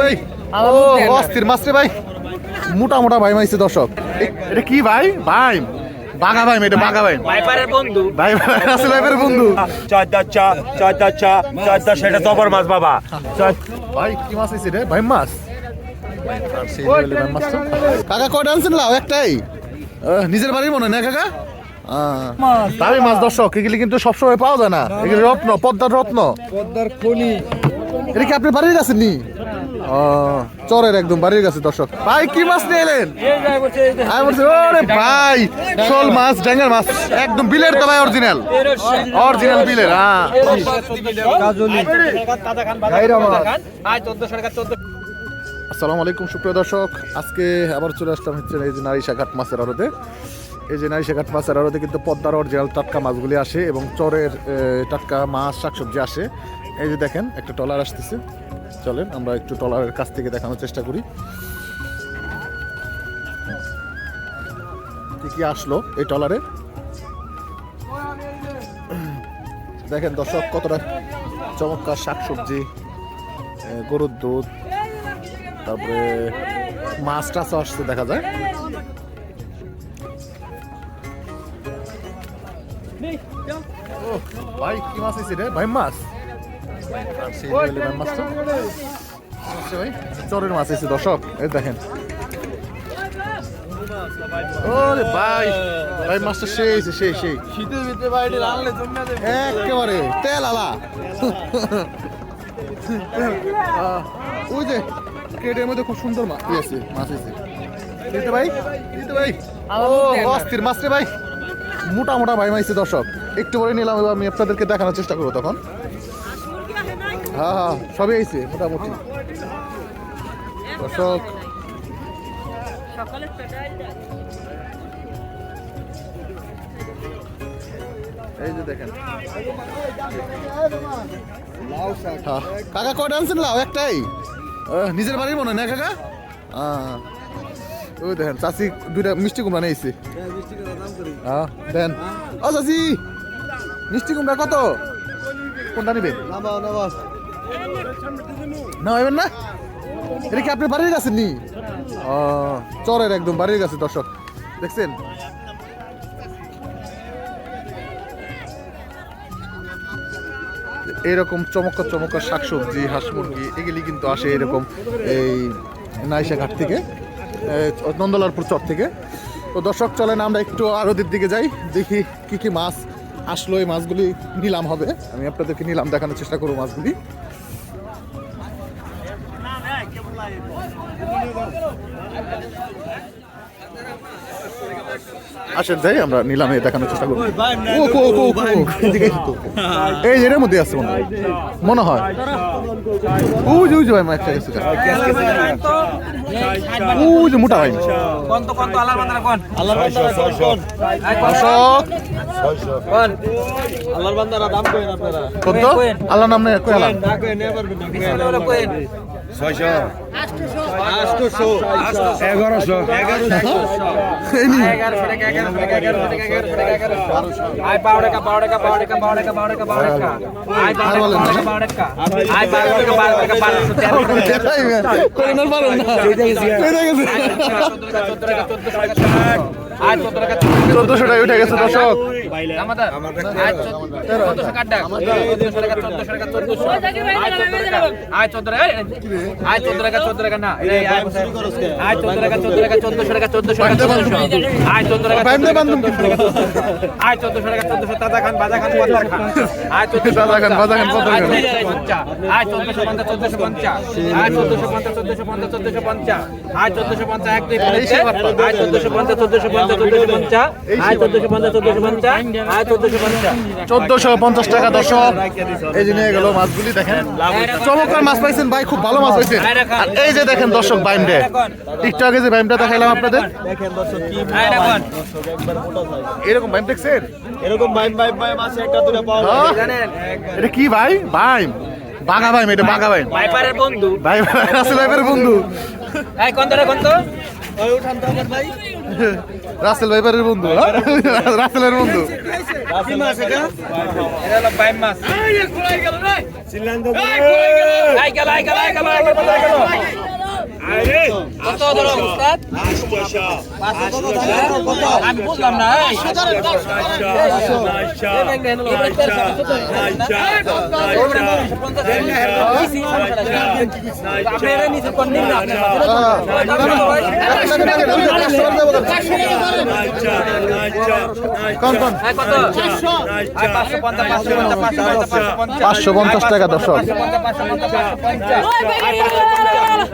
ভাই অস্থির মাছ রে ভাই। মোটা মোটা ভাই মাইছে দর্শক। এটা কি ভাই? ভাই বাঘা ভাই এটা বাঘা ভাই ভাইপারের বন্ধু। ভাই ভাই রাসেল ভাইয়ের বন্ধু। চারটা চা চারটা চা চারটা সেটা জবর মাছ বাবা। ভাই কি মাছ হয়েছে রে? ভাই মাছ। কাকা কয়টা আনছেন লাও একটাই? নিজের বাড়ির মনে হয় না কাকা? আহ, দামি মাছ দর্শক এগুলি কিন্তু সবসময় পাওয়া যায় না। এগুলি রত্ন পদ্মার রত্ন। পদ্মার খনি। এটা কি আপনার বাড়ির কাছে নি? ও, চরের একদম বাড়ির কাছে দর্শক। ভাই কি মাছ নিয়ে আমি বলছি ওরে ভাই শোল মাছ মাছ একদম বিলের তো ভাই অরিজিনাল। অরিজিনাল বিলের হ্যাঁ আসসালামু আলাইকুম সুপ্রিয় দর্শক। আজকে আবার চলে আসলাম হচ্ছে এই যে নারী শাখাট মাছের আড়তে। এই যে নারী শাখাট মাছের আড়তে কিন্তু পদ্মার অরিজিনাল টাটকা মাছগুলি আসে এবং চরের টাটকা মাছ শাকসবজি আসে। এই যে দেখেন, একটা টলার আসতেছে। চলেন, আমরা একটু টলারের কাছ থেকে দেখানোর চেষ্টা করি। কি কি আসলো এই টলারে দেখেন দর্শক, কতটা চমৎকার শাকসবজি গরুর দুধ, তারপরে মাছ টাছও আসছে, দেখা যায়। ভাই, কি মাছ হয়েছে রে? ভাই, মাছ? আর সেই মাছ চরের এসে দর্শক এই দেখেন। ওরে ভাই ভাই মাছটা সেই হয়েছে সেই সেই। শীতের ভিতরে বাইরে রানলে জমে যাবে একেবারে তেল আলা। ওই যে ক্রেটের মধ্যে খুব সুন্দর মাছ আছে মাছ আছে। দিতে ভাই দিতে ভাই। ও অস্থির মাছ রে ভাই। মোটা মোটা ভাই মাইছে দর্শক। একটু পরে নিলাম এবার আমি আপনাদেরকে দেখানোর চেষ্টা করব তখন। হ্যাঁ হ্যাঁ সবই আইছে মোটামুটি। দর্শক। এই যে দেখেন। লাউ হ্যাঁ। কাকা কয়টা আনছেন লাও একটাই? নিজের বাড়ির মনে হয় না কাকা? ওই দেখেন চাষি দুইটা মিষ্টি কুমড়া নিয়েছি। করি। হ্যাঁ দেন। ও চাষি মিষ্টি কুমড়া কত? কোনটা নিবেন? না হইবেন না? এটা কি আপনার বাড়ির কাছে নি? ও, চরের একদম বাড়ির কাছে দর্শক। দেখছেন? এরকম চমৎকার চমৎকার শাকসবজি হাঁস মুরগি এগুলি কিন্তু আসে এরকম এই নাইশা ঘাট থেকে এই নন্দলারপুর চর থেকে। তো দর্শক চলেন আমরা একটু আরতির দিকে যাই দেখি কি কি মাছ আসলো এই মাছগুলি নিলাম হবে। আমি আপনাদেরকে নিলাম দেখানোর চেষ্টা করব মাছগুলি। আসেন যাই আমরা নিলামে দেখানোর চেষ্টা করব। ও, ও, ও, ও, ও, এদিকে এসো তো। এই এর মধ্যে আছে মনে হয়। মনে হয়। ওই যে ভাই মাছ গেছে যে মোটা ভাই। কোন তো কোন তো আল্লাহর বান্দারা কোন? আল্লাহর বান্দারা কোন কোন দর্শক কোন আল্লাহর বান্দারা দাম করেন আপনারা কত আল্লাহ নাম নেই ছয়শো। এগারোশো এই নি। 1100 টাকা 1100 টাকা 1100 টাকা 1100 টাকা 1100 আই 12 টাকা 12 টাকা 12 টাকা 12 টাকা 12 টাকা 12 টাকা আই 12 টাকা 12 টাকা আই 12 টাকা 12 টাকা 1200 টাকা দেখাই না, করে না পারো না। পেয়ে গেছে। আই 14 টাকা চোদ্দশো টাকা উঠে গেছে দর্শক আমাদের আই 1400 কাট দাও 1400 টাকা 1400 টাকা 1400 আই 14 টাকা আই 14 টাকা আই 14 টাকা 14 টাকা না এই আই আই 14 টাকা 14 টাকা 1400 টাকা 1400 টাকা 1400 আই 14 টাকা বাইন্দে বান্ধব কিন্তু। আয় চোদ্দশো টাকা চোদ্দশো তাজা খান বাজা খান পদ্মার খান। আয় চোদ্দশো খান, বাজা খান, পদ্মার খান। আয় চোদ্দশো পঞ্চাশ চোদ্দশো পঞ্চাশ আয় চোদ্দশো পঞ্চাশ চোদ্দশো পঞ্চাশ চোদ্দশো পঞ্চাশ। আয় চোদ্দশো পঞ্চাশ এক দুই আয় চোদ্দশো পঞ্চাশ চোদ্দশো পঞ্চাশ চোদ্দশো পঞ্চাশ। আয় চোদ্দশো পঞ্চাশ চোদ্দশো পঞ্চাশ। আয় চোদ্দশো পঞ্চাশ। চোদ্দশো পঞ্চাশ টাকা দর্শক এই যে নিয়ে গেল মাছগুলি দেখেন। চমৎকার মাছ পাইছেন ভাই খুব ভালো মাছ পাইছেন। এই যে দেখেন দর্শক বাইমডে একটু আগে যে বাইমটা দেখাইলাম আপনাদের। দেখেন দর্শক কি ভাই দর্শক একবার মোটা যায় এরকম বাইম দেখছেন? এরকম বাইম বাইম বাইম আছে একটা দুটো পাওয়া যায়? জানেন এটা কি ভাই? বাইম। বাঘা ভাই এটা বাঘা ভাই ভাইপারের বন্ধু। ভাই আসলে রাসেল বন্ধু। এই কোন ধরে কোন তো ওই উঠান তো ভাই। Rázale, para el mundo, ¿no? El mundo. Más más. ¡Ay. পাঁচশো পঞ্চাশ টাকা দর্শক।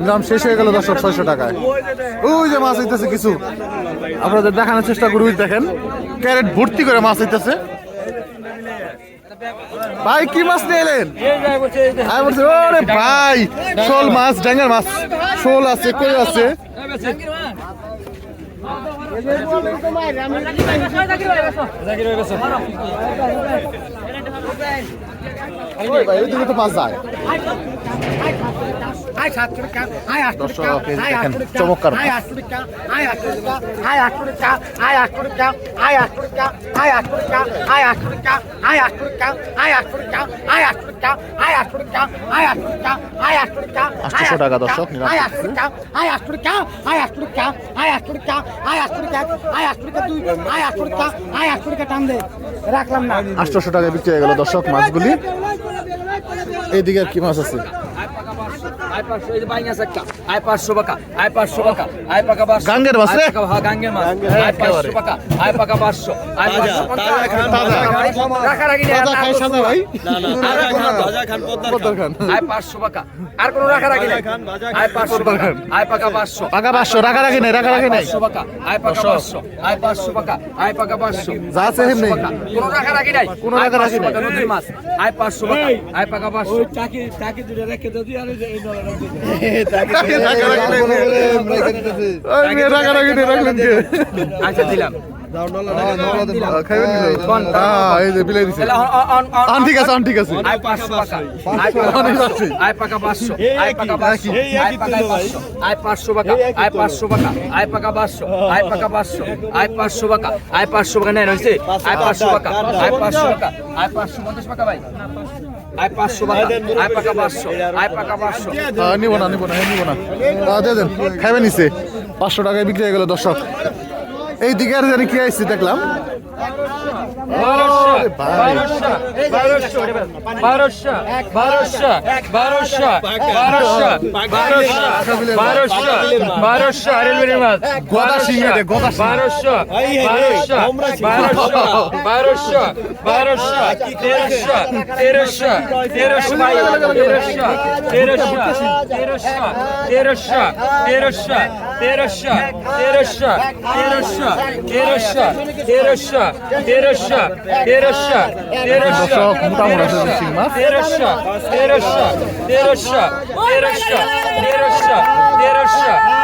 নিলাম শেষ হয়ে গেল দর্শক ছয়শো টাকায়। ওই যে মাছ হইতেছে কিছু। আপনাদের দেখানোর চেষ্টা করি দেখেন। ক্যারেট ভর্তি করে মাছ হইতেছে ভাই, কি মাছ নিয়ে এলেন? ওরে ভাই, শোল মাছ ড্যাঙ্গার মাছ। শোল আছে, কই আছে? ওই ভাই, ওইদিকে তো মাছ যায়। দর্শক দেখেন চমৎকার মাছ। আটশোশো টাকা দর্শক আটশোশো টাকা বিক্রি হয়ে গেল দর্শক মাছগুলি এইদিকে আর কি মাছ আছে ai schön, wir waren aqui. আয় পাঁচশো পাকা আয় পাঁচশো পাকা আয় পাকা পাঁচশো। গাঙ্গের মাছ রে? হ্যাঁ গাঙ্গের মাছ। আয় পাঁচশো পাকা আয় পাকা পাঁচশো। আয় পাঁচশো রাখা রাখি না আয় পাঁচশো পাকা আর কোনো রাখা রাখি নাই। আয় পাঁচশো পাকা আয় পাকা পাঁচশো। পাকা রাখা রাখি নাই রাখা রাখি নাই। পাকা আয় পাকা পাঁচশো আয় পাঁচশো পাকা আয় পাকা যা আছে হেমনি কোনো রাখা রাখি নাই। কোনো রাখা রাখি নাই। নদীর মাছ। আয় পাঁচশো পাকা আয় পাকা পাঁচশো। চাকি চাকি দুটো রেখে দাও আর এই আচ্ছা দিলাম। ঠিক আছে ঠিক আছে। আয় পাকা পাঁচশো। আয় পাকা পাঁচশো। আয় পাকা পাঁচশো। আয় পাঁচশো বাঁকা আয় পাঁচশো বাঁকা আয় পাকা পাঁচশো। আয় পাকা পাঁচশো। আয় পাঁচশো বাঁকা আয় পাঁচশো বাঁকা ভাই। আয় পাঁচশো পাকা পাঁচশো পাকা পাঁচশো। হ্যাঁ, নিব না নিব না হ্যাঁ, নিব না। দিয়ে দেন খাইবে নিছে পাঁচশো টাকায় বিক্রি হয়ে গেল দর্শক। এই দিকে আর জানি কি আইসি দেখলাম। বারোশো বারোশো বারোশো বারোশো বারোশো বারোশো বারোশো বারোশো গদা শিঙে। বারোশো বারোশো বারোশো বারোশো বারোশো তেরোশো তেরোশো তেরোশো ভাই তেরোশো তেরোশো তেরোশো তেরোশো তেরোশো তেরোশো তেরোশো তেরোশো তেরোশো aşağı, der aşağı, der aşağı, der aşağı. Komutan burası bir çıkmaz. Der aşağı, der aşağı, der aşağı, der aşağı, der aşağı, der aşağı.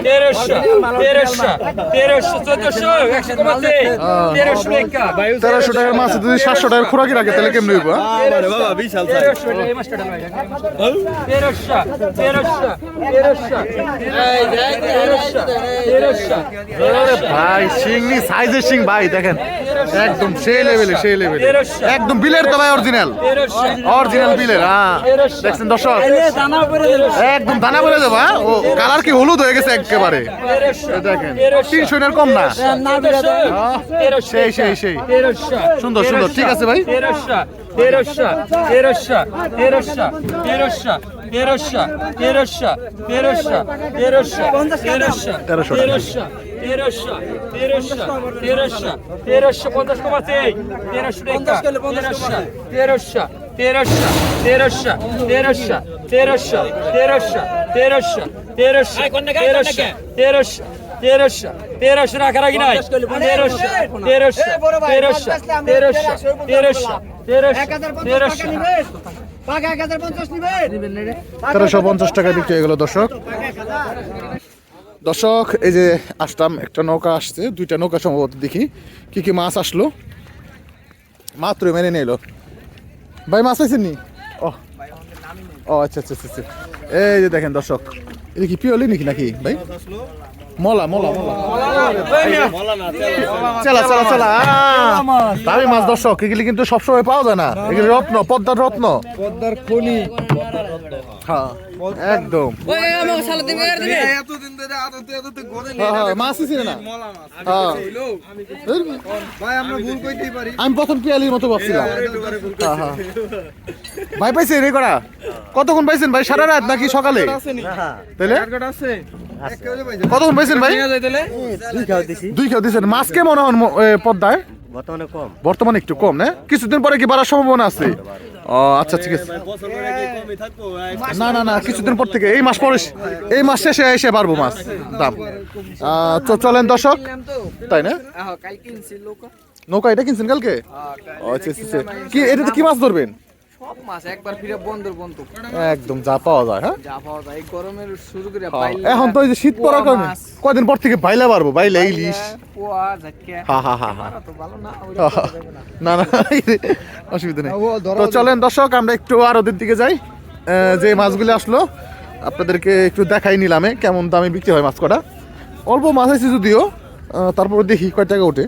তেরোশো তেরোশো তেরোশো চোদ্দশো একশো কমাতে। তেরোশো টাকা তেরোশো টাকার মাছ যদি সাতশো টাকার খোরাকি রাখে তাহলে কেমনি হইব? বাবা বিশাল তেরোশো ভাই তেরোশো তেরোশো তেরোশো তেরোশো তেরোশো ওরে ভাই শিং সাইজের শিং ভাই দেখেন। একদম সেই লেভেলে সেই লেভেলে একদম বিলের তো ভাই অরিজিনাল অরিজিনাল বিলের হ্যাঁ দেখছেন দর্শক? একদম দানা বলে দেবো হ্যাঁ ও কালার কি হলুদ হয়ে গেছে একেবারে দেখেন তিনশো এর কম না সেই সেই সেই সুন্দর সুন্দর ঠিক আছে ভাই তেরোশো তেরোশো তেরোশো তেরোশো তেরোশো তেরোশো তেরোশো তেরোশো তেরোশো তেরোশো তেরোশো টাকা। তেরোশো তেরোশো তেরোশো তেরোশো তেরোশো পঞ্চাশ কমাতে তেরোশো তেরোশো তেরোশো তেরোশো তেরোশো তেরোশো তেরোশো তেরোশো তেরোশো তেরোশো তেরোশো তেরোশো তেরোশো তেরোশো রাখারাখি নাই। তেরোশো তেরোশো তেরোশো তেরোশো তেরোশো তেরোশো তেরোশো তেরোশো। পঞ্চাশ টাকা বিক্রি হয়ে গেল দর্শক। দর্শক এই যে আসলাম একটা নৌকা আসছে দুইটা নৌকা সম্ভবত দেখি কি কি মাছ আসলো? মাত্র মেনে নিল। ভাই মাছ আইছেন নি? ও ও আচ্ছা আচ্ছা আচ্ছা আচ্ছা। এই যে দেখেন দর্শক এটা কি পিওলি নাকি নাকি ভাই? মলা মলা চলা চলা চলা। দামি মাছ দর্শক এগুলি কিন্তু সবসময় পাওয়া যায় না। এগুলি রত্ন পদ্মার রত্ন। পদ্মার খনি। হ্যাঁ, একদম। হ্যাঁ, হ্যাঁ, আমি প্রথম মতো ভাবছিলাম। ভাই পাইছেন এ করা কতক্ষণ পাইছেন ভাই? সারা রাত নাকি সকালে? তাহলে কতক্ষণ ভাই? দুই খেয়ে দিয়েছেন মাছ কেমন হন পদ্মায়? বর্তমানে কম। বর্তমানে একটু কম না? কিছুদিন পরে কি বাড়ার সম্ভাবনা আছে? ও আচ্ছা ঠিক আছে। না না না কিছুদিন পর থেকে এই মাস পরে এই মাস শেষে এসে পারব মাছ দাম। আহ, তো চলেন দর্শক। তাই না? নৌকা এটা কিনছেন কালকে? ও, আচ্ছা আচ্ছা আচ্ছা। কি এটাতে কি মাছ ধরবেন? সব মাছ একবার ফিরে বন্ধুর বন্ধু। একদম যা পাওয়া যায় হ্যাঁ? যা পাওয়া যায় এই গরমের শুরু করে এখন তো এই যে শীত কারণে কয়দিন পর থেকে বাইলা পারব বাইলা ইলিশ। পোয়া ঝাটকা হা হা হা হা। তো ভালো না না। না অসুবিধা নেই। তো চলেন দর্শক আমরা একটু আর ওদের দিকে যাই। যে মাছগুলো আসলো আপনাদেরকে একটু দেখাই নিলামে কেমন দামে বিক্রি হয় মাছ কটা। অল্প মাছ আছে যদিও তারপরে দেখি কয় টাকা ওঠে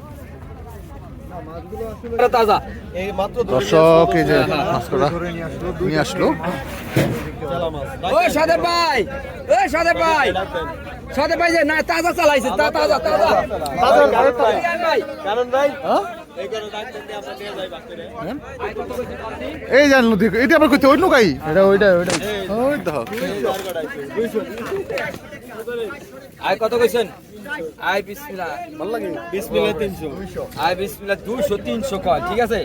তাজা এই মাত্র দর্শক এই যে মাছ কটা নিয়ে আসলো ওই সাদে ভাই ওই সাদে ভাই সাদে ভাই যে না তাজা চালাইছে তা তাজা তাজা কারণ ভাই হ্যাঁ? এই জানলো দেখো এটা আবার কইতে ওই নৌকাই এটা ওইটা ওইটা ওই দেখো আয় কত কইছেন আয় বিসমিল্লাহ। ভালো লাগে? বিসমিল্লাহ 300 আয় বিসমিল্লাহ 200 300 কয় ঠিক আছে?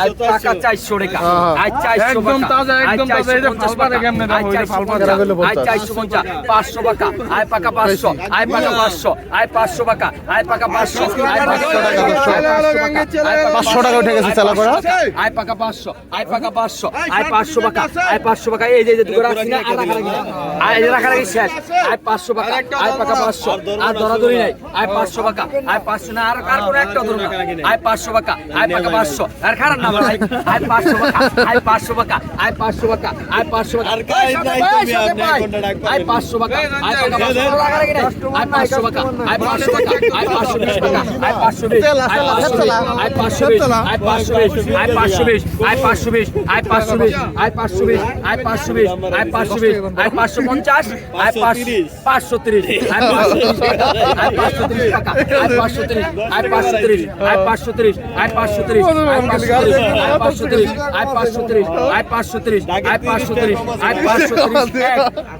আয় টাকা 400 টাকা। হ্যাঁ। 400 একদম তাজা একদম তাজা এটা ফালপাটা কেমনে দেখো এটা ফালপাটা আয় 450 500 টাকা আয় পাকা 500 আয় পাকা 500 আয় 500 টাকা আয় পাকা 500 আয় পাকা পাঁচশো টাকা। উঠে গেছে চালা করা। আয় পাকা 500 আয় পাকা 500 আয় 500 টাকা আয় 500 টাকা এই যে এই যে দুটো রাখছি না। আর রাখা রাখি আয় এই যে রাখা রাখি শেষ আয় 500 টাকা আয় পাকা 500 আর ধরাধরি নাই আয় 500 টাকা আয় 500 না আর আর কোনো একটা ধরো না আয় 500 টাকা আয় পাকা 500 আর খারাপ না ভাই আয় 500 টাকা আয় 500 টাকা আয় 500 টাকা আয় 500 টাকা আর কাজ নাই তুমি, আপনি এক ঘণ্টা ডাক পাবেন। আয় 500 টাকা আয় পাকা 500 রাখা রাখি নাই আয় 500 টাকা আয় 500 টাকা আয় 520 টাকা আয় 520 আয় 520 আয় 520 আয় 520 আয় 520 আয় 520 আয় 520 আয় 520 আয় 520 আয় 550 আয় 530 আয় 530 আয় 530 টাকা আয় 530 আয় 530 আয় 530 আয় 530 আয় 530 আয় 530 আয় 530 আয় 530 আয় 530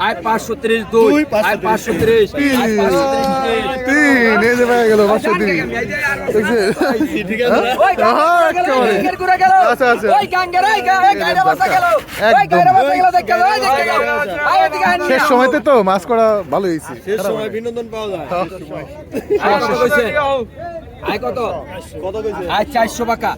আয় 530 দুই আয় 530 আয় 530 তিন এই যে পেয়ে গেল পাঁচশো তিন দেখছে ঠিক আছে না? ওই হ্যাঁ, গাঙ্গের একেবারে। গাঙ্গের ঘুরে গেল আচ্ছা, আচ্ছা। গেল শেষ সময়তে তো মাছ করা ভালো হয়েছে শেষ সময় বিনোদন পাওয়া যায় কইছে? আয় কত আয় চারশো টাকা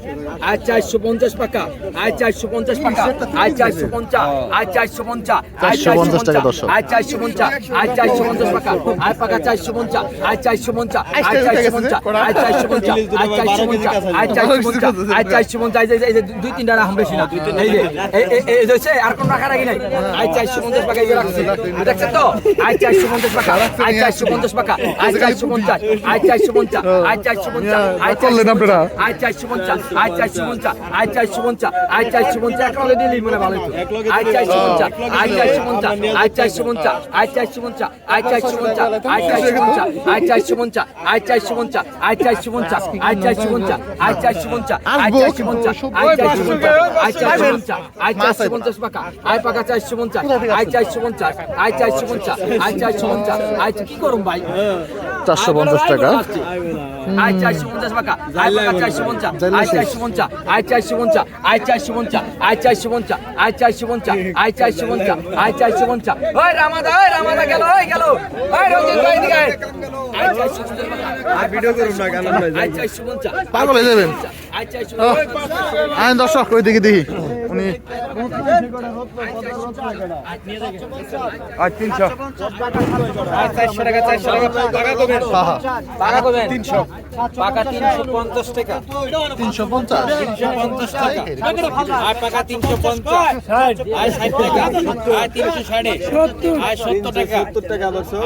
আয় চারশো পঞ্চাশ টাকা আয় চারশো পঞ্চাশ টাকা আয় চারশো পঞ্চাশ আয় চারশো পঞ্চাশ আয় 450 টাকা দর্শক। আয় চারশো পঞ্চাশ আয় চারশো পঞ্চাশ টাকা আয় পাকা চারশো পঞ্চাশ আয় চারশো পঞ্চাশ আয় চারশো পঞ্চাশ আয় চারশো পঞ্চাশ আয় চারশো পঞ্চাশ আয় চারশো পঞ্চাশ আয় চারশো পঞ্চাশ এই যে- দুই তিনটা রাখুন বেশি না এই যে এই- যে আর কোন রাখা রাখি নাই আয় চারশো পঞ্চাশ টাকা এই রাখছি দেখছেন তো আয় চারশো পঞ্চাশ টাকা আয় চারশো পঞ্চাশ টাকা আয় চারশো পঞ্চাশ আয় চারশো পঞ্চাশ আয় চারশো পঞ্চাশ আয় করলেন আপনারা? আয় চারশো পঞ্চাশ আয় চারশো পঞ্চাশ আয় চারশো পঞ্চাশ আয় চারশো পঞ্চাশ এক লগে দিলি মনে ভালো হতো আয় চারশো পঞ্চাশ আয় চারশো পঞ্চাশ আয় চারশো পঞ্চাশ আয় চারশো পঞ্চাশ আয় চারশো পঞ্চাশ আয় চারশো পঞ্চাশ আয় চারশো পঞ্চাশ আয় চারশো পঞ্চাশ আয় চারশো পঞ্চাশ আয় চারশো পঞ্চাশ আয় চারশো পঞ্চাশ আয় চারশো পঞ্চাশ আয় চারশো পঞ্চাশ আয় চারশো পঞ্চাশ আয় চারশো পঞ্চাশ পাকা আয় পাকা চারশো পঞ্চাশ আয় চারশো পঞ্চাশ আয় চারশো পঞ্চাশ আয় চারশো পঞ্চাশ আয় কি করুন ভাই চারশো পঞ্চাশ টাকা আয় চারশো পঞ্চাশ টাকা আয় পাকা চারশো পঞ্চাশ আয় চারশো পঞ্চাশ আয় চারশো পঞ্চাশ আয় চারশো পঞ্চাশ আয় চারশো পঞ্চাশ আয় চারশো পঞ্চাশ আয় চারশো পঞ্চাশ আয় চারশো পঞ্চাশ ওই রামাদা ওই রামাদা গেল ওই গেল ওই রঞ্জিত ভাই দিকে আয়। আয় চারশো পঞ্চাশ টাকা আয় ভিডিও করুন না কেন আয় পাগল হয়ে যাবেন। আয় দর্শক ওই দিকে দেখি উনি আর তিনশো হ্যাঁ হ্যাঁ তিনশো পাকা তিনশো পঞ্চাশ টাকা তিনশো তিনশো পঞ্চাশ টাকা আর টাকা তিনশো পঞ্চাশ আর ষাট টাকা আর তিনশো সাড়ে আর সত্তর টাকা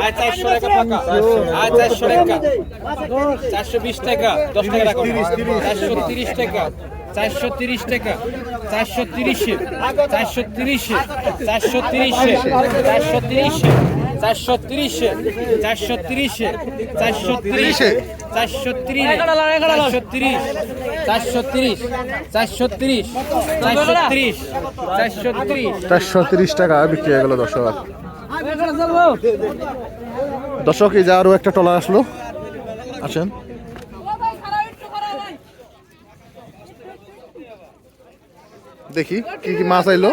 আর চারশো টাকা পাকা আর চারশো টাকা চারশো বিশ টাকা দশ টাকা চারশো তিরিশ টাকা চারশো তিরিশ টাকা, চারশো তিরিশে চারশো তিরিশে চারশো তিরিশে চারশো তিরিশে চারশো তিরিশে চারশো তিরিশে চারশো তিরিশে, চারশো তিরিশ চারশো তিরিশ চারশো তিরিশ চারশো তিরিশ চারশো তিরিশ চারশো তিরিশ। চারশো তিরিশ টাকা বিক্রি হয়ে গেল দর্শক। দর্শক, এই যে আরও একটা টলার আসলো। আসেন। দেখি কি কি মাছ আইলো?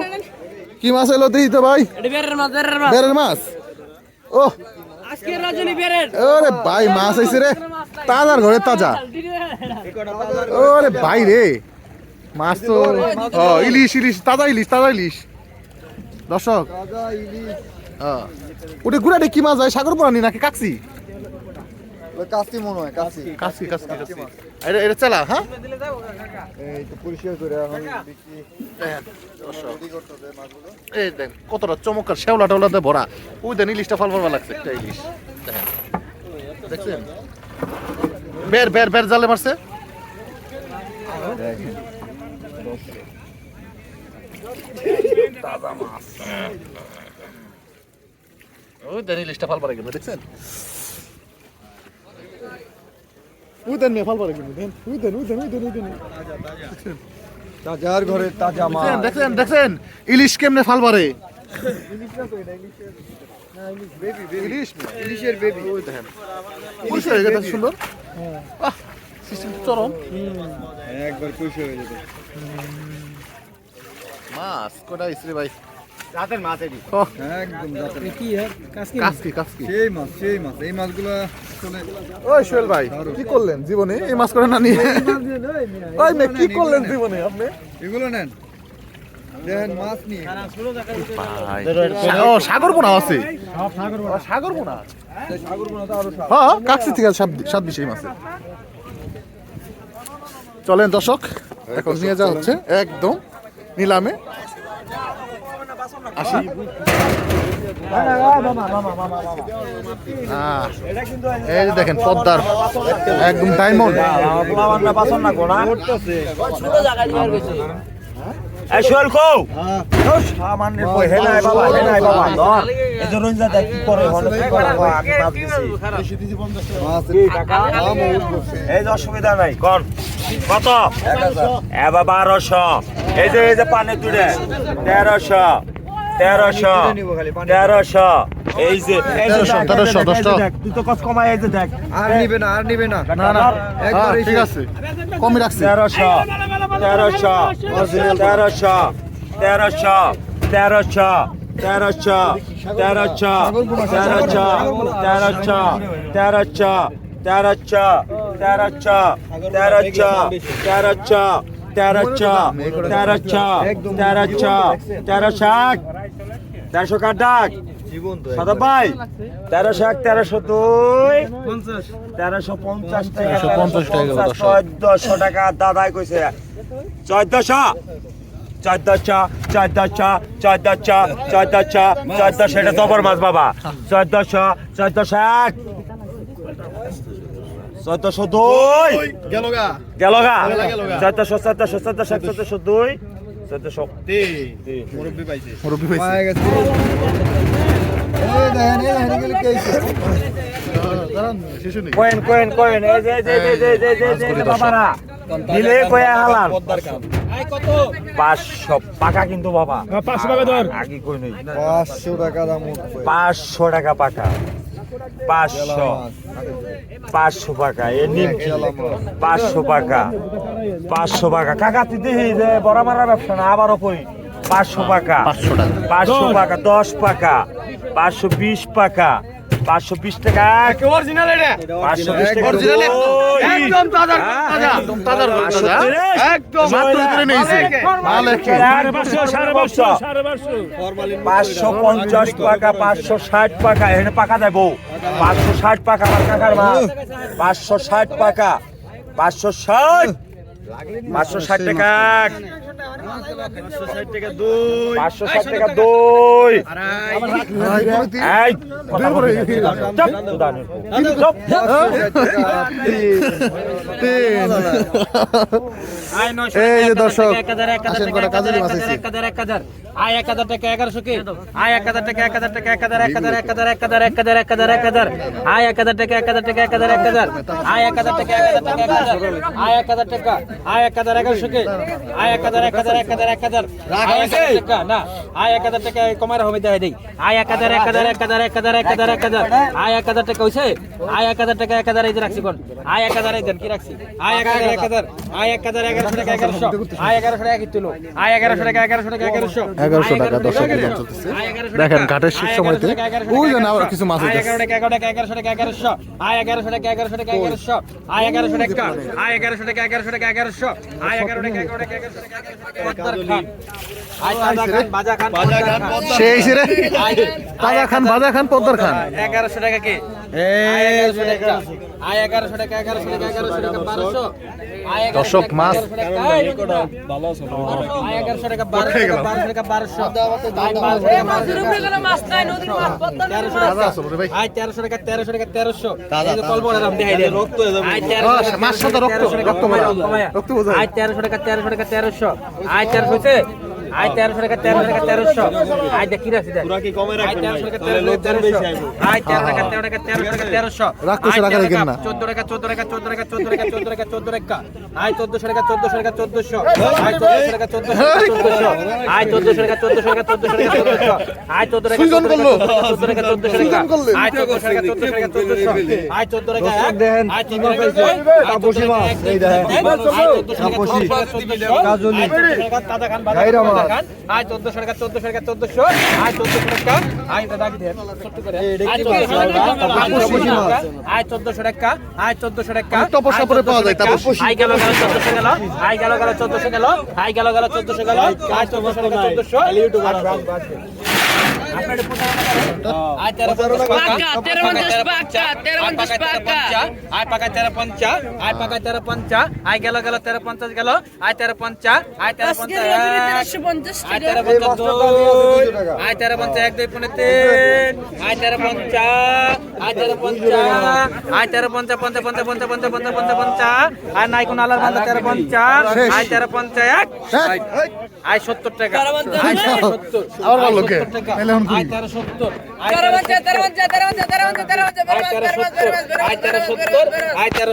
কি মাছ আইলো দেখি তো ভাই? বেরের মাছ ও। ওরে ভাই মাছ আইছে রে। তাজার ঘরে তাজা। ওরে ভাই রে। মাছ তো ও ইলিশ ইলিশ তাজা ইলিশ তাজা ইলিশ। দর্শক হ্যাঁ ওটা গুড়াটে কি মাছ হয় সাগর পুরানি নাকি কাকসি? কাস্তি মনে হয় কাস্তি কাকসি কাকসি কাকসি এটা এটা চালা হ্যাঁ? এই তো পরিষ্কার করে এখন মাছগুলো। এই দেন কতটা চমৎকার শেওলা টেওলাতে ভরা। ওই দেন ইলিশটা ফাল ফাল লাগছে একটা ইলিশ। দেখেন দেখছেন? বের বের বের জালে মারছে। তাজা মাছ ওই দেন ইলিশটা ফাল পারে কিন্তু দেখছেন? উদেন মেফাল পারে কিন্তু দেন উদেন উদেন উদেন উদেন। তাজার ঘরে তাজা মাছ দেখেন দেখেন ইলিশ কেমনে ফাল পারে ইলিশ ইলিশের বেবি ওই দেখেন। হয়ে গেছে সুন্দর? হ্যাঁ। বাহ চরম। একবার পরিষ্কার হয়ে যেত। মাছ কোটা ইসরে ভাই? রাতের মাছ এটি। একদম কাসকি কাসকি সেই মাছ সেই মাছ। এই মাছগুলো চলে ওই সোহেল ভাই কি করলেন জীবনে? এই মাছ করে না নিয়ে? ওই মে কি করলেন জীবনে আপনি? এগুলো নেন। দেখেন মাছ নিয়ে। ও সাগর পোনা আছে। সাগর পোনা সাগর বোনা? তো আরও। হ্যাঁ কাকসি থেকে সাত সাত বিশ এই মাছে। চলেন দর্শক এখন নিয়ে যাওয়া হচ্ছে একদম নিলামে। আসি। এই দেখেন পদ্মার একদম ডায়মন্ড অসুবিধা নাই কন কত? এবার বারোশো। এই যে এই যে পানি তুলে তেরোশো। তেরোশো তেরোশো এই যে তেরোশো, দশটা। তুই তো কত কমাই এই যে দেখ আর নিবে না আর নিবে না না না একবার হ্যাঁ, ঠিক আছে কমই রাখছি তেরোশো তেরোশো তেরোশো তেরোশো তেরোশো তেরোশো তেরোশো তেরোশো তেরোশো তেরোশো তেরোশো তেরোশো তেরোশো তেরোশো তেরোশো তেরোশো তেরোশো তেরোশো এক তেরোশো কার ডাক। সাদা ভাই তেরোশো এক তেরোশো দুই তেরোশো পঞ্চাশ টাকা 1350 টাকা গেল, দর্শক। চোদ্দশো টাকা দাদাই কইছে। চোদ্দশো চোদ্দশো চোদ্দশো চোদ্দশো চোদ্দশো চোদ্দশো এটা জবর মাছ বাবা। চোদ্দশো চোদ্দশো এক চোদ্দশো দুই গেল গা। গেল গা। গেল গা। চোদ্দশো চোদ্দশো চোদ্দশো চোদ্দশো দুই চোদ্দশো মুরব্বী পাইছে। পায়ে গেছে। এই দেখেন এই দেখেন এগুলো কে হইছে? দাঁড়ান শিশু নেই কয়েন কয়েন কয়েন। এই যে যে যে যে যে যে যে বাবারা। দিলে কয়া হালান পাঁচশো পাকা কিন্তু বাবা। পাঁচশো টাকা ধর। আগে কই নই। পাঁচশো টাকা দাম উঠবে। পাঁচশো টাকা পাকা। পাঁচশো। পাঁচশো পাকা এ নিমকি। পাঁচশো পাকা। পাঁচশো পাকা। কাকা দেখি যে বড় মারা ব্যবসা না আবারও কই পাঁচশো পাকা। পাঁচশো টাকা। পাঁচশো পাকা দশ পাকা। পাঁচশো বিশ পাকা। পাঁচশো বিশ টাকা। পাঁচশো বিশ টাকা। দুই। একদম। তাজা তাজা একদম তাজা। তিরিশ। একদম। মাত্র করে নিয়েছে পাঁচশো পঞ্চাশ পাকা পাঁচশো ষাট পাকা এখানে পাকা দেবো। পাঁচশো ষাট পাকা আমার কাকার মা পাঁচশো ষাট পাকা পাঁচশো ষাট। পাঁচশো ষাট টাকা। পাঁচশো ষাট টাকা দই এই যে দর্শক, এক হাজার, এক হাজার আসেন টাকা, করে এক কাজের হাজার, মাছ এক হাজার, আছে। এক হাজার, এক হাজার। আয় এক হাজার টাকা এগারোশো কে আয় এক হাজার টাকা এক হাজার টাকা এক হাজার এক হাজার এক হাজার এক হাজার এক হাজার এক হাজার এক হাজার আয় এক হাজার টাকা এক হাজার টাকা এক হাজার এক হাজার আয় এক হাজার টাকা এক হাজার টাকা এক হাজার আয় এক হাজার টাকা আয় এক হাজার এগারোশো কে আয় এক হাজার এক হাজার এক হাজার এক হাজার এক হাজার না আয় এক হাজার টাকা কমার হবে দেয় দেই আয় এক হাজার এক হাজার এক হাজার এক হাজার এক হাজার এক হাজার আয় এক হাজার টাকা হইছে আয় এক হাজার টাকা এক হাজার এই রাখছি কোন আয় এক হাজার এই কি রাখছি আয় এক হাজার এক হাজার আয় এক হাজার এগারোশো টাকা এগারোশো আয় এগারোশো টাকা কি তুলো আয় এগারোশো টাকা এগারোশো টাকা এগারোশো এগারোশো টাকা দর্শক দাম চলতেছে দেখেন ঘাটের শীত সময়তে ওই যে না কিছু মাছ আয় এগারো টাকা এগারো টাকা এগারোশো টাকা এগারোশো আয় এগারোশো টাকা এগারোশো টাকা এগারোশো আয় এগারোশো টাকা আয় এগারোশো টাকা এগারোশো টাকা এগারোশো আয় এগারো টাকা এগারো টাকা এগারোশো টাকা সেই হিসেবে তাজা খান বাজা খান পদ্মার খান। এগারোশো টাকা কে দর্শক মাছ তেরোশো টাকা তেরোশো টাকা তেরোশো তেরোশো। টাকা তেরোশো আয় তেরোশো আয় তেরোশো টাকা তেরোশো টাকা তেরোশো আয় দেখ কি রাখছি আয় তেরো টাকা তেরো টাকা তেরো টাকা তেরোশো। চোদ্দ টাকা চোদ্দ টাকা চোদ্দ টাকা চোদ্দ টাকা চোদ্দ টাকা চোদ্দ টাকা আয় চোদ্দশো টাকা চোদ্দশো টাকা চোদ্দশো আয় চোদ্দশো টাকা চোদ্দশো আয় চোদ্দশো টাকা চোদ্দশো টাকা চোদ্দশো টাকা চোদ্দশো আয় চোদ্দ টাকা টাকা চোদ্দশো টাকা। আয় চোদ্দশো টাকা চোদ্দশো টাকা চোদ্দশো আয় চোদ্দ টাকা আয় চোদ্দ টাকা দুই আয় চোদ্দ টাকা। চোদ্দশো টাকা। চোদ্দশো খান দেখান আজ চোদ্দশো টাকা চোদ্দশো টাকা চোদ্দশো আজ চোদ্দশো টাকা আজ দাবি দেন আয় চোদ্দশো টাকা আয় চোদ্দশো টাকা তপস্যা পরে পাওয়া যায় আই গেল গেল চোদ্দশো গেল আই গেল গেল চোদ্দশো গেল আই গেল গেল চোদ্দশো গেল আয় চোদ্দশো টাকা চোদ্দশো আয় পাকা তেরো পঞ্চা আয় পাকা তেরো পঞ্চা আয় গেল গেল তেরো পঞ্চাশ গেল আয় তেরো পঞ্চা আয় তেরো পঞ্চাশ আয় তেরো পঞ্চাশ দুই আয় তেরো তিন আয় তেরো পঞ্চা আয় তেরো পঞ্চা আয় তেরো পঞ্চা পঞ্চা পঞ্চা পঞ্চা পঞ্চা পঞ্চা পঞ্চা পঞ্চা কোন আলার বান্ধা তেরো আয় তেরো পঞ্চা আয়? সত্তর টাকা গ্রহণ করি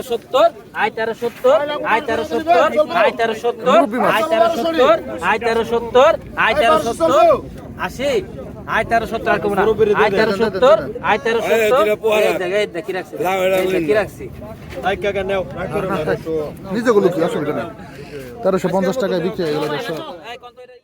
সত্তর সত্তর সত্তর তেরোশো পঞ্চাশ টাকায় বিক্রি হয়ে গেল